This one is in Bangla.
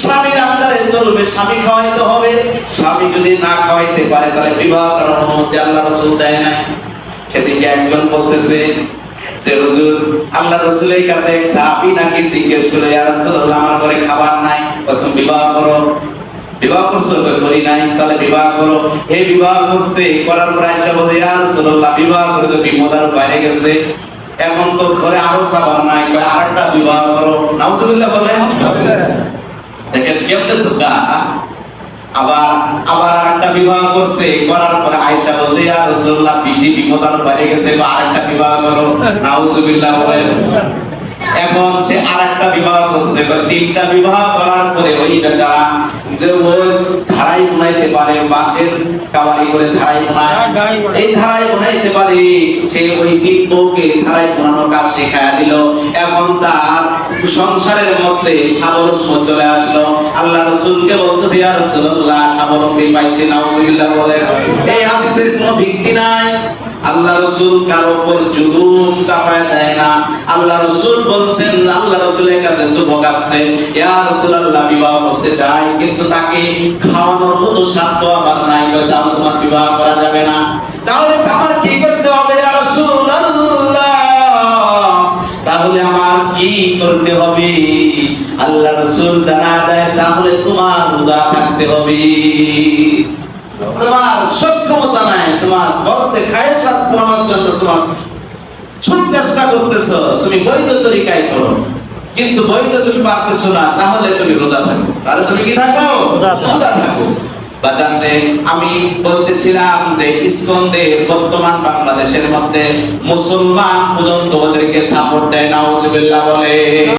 স্বামীর আন্দারে চলবে, স্বামী খাওয়াইতে হবে। স্বামী যদি না খাওয়াইতে পারে, তাহলে বিবাহ করার অনুমতি আল্লাহ রসুল দেয় না সেদিকে একজন বলতেছে যে আল্লাহ রসুলের কাছে এক নাকি জিজ্ঞেস আমার খাবার নাই তখন বিবাহ করো। বিবাহ করছ করি নাই, তাহলে বিবাহ করো। হে বিবাহ করছে, করার পর বলে ইয়া বিবাহ করে তো বিপদ আরও বাইরে গেছে। এখন তো ঘরে আরও খাবার নাই আরেকটা বিবাহ করো। নাউজুবিল্লাহ বলেন। করার পরে আয়েশা বলতে ইয়া বিপদ বাইরে গেছে আরেকটা বিবাহ করো। নাউজুবিল্লাহ বলেন। এখন সে বিবাহ করছে, তিনটা বিবাহ করার পরে ওই বেচারা পারে বাঁশের কাবারি করে ধারাই বুনায় এই ধারাই বুনাইতে পারে সে ওই তিন বউকে ধারাই বুনানোর কাজ শেখায়া দিল। এখন তার সংসারের মধ্যে স্বাবলম্ব চলে আসলো। আল্লাহ রসুলকে বলতেছে ইয়া রাসূলুল্লাহ স্বাবলম্বী পাইছে নাউজুবিল্লাহ বলে। এই হাদিসের কোনো ভিত্তি নাই। আল্লাহ রসুল কার উপর জুলুম চাপায় দেয় না। আল্লাহ রসুল বলছেন, আল্লাহ রসুলের কাছে যুবক আসছে ইয়া রাসূলুল্লাহ, বিবাহ করতে চাই, কিন্তু তাকে খাওয়ানোর মতো সাধ্য আমার নাই তাহলে তোমার বিবাহ করা যাবে না। তাহলে আমার কি করতে হবে, ইয়া রাসূলুল্লাহ? তাহলে আমার কি করতে হবে? আল্লাহ রসুল জানা দেয়, তাহলে তোমার রোজা থাকতে হবে। তোমার সক্ষমতা নাই, তোমার বরতে খায় সাত পূরণের জন্য তোমার করতেছো তুমি বৈধ তরিকায় করো। কিন্তু বৈধ তুমি পারতেছ না তাহলে তুমি রোজা থাকো। তাহলে তুমি কি থাকো? রোজা থাকো। আমি বলতেছিলাম যে ইসকন্দের বর্তমান বাংলাদেশের মধ্যে মুসলমান পর্যন্ত ওদেরকে সাপোর্ট দেয় না বলে।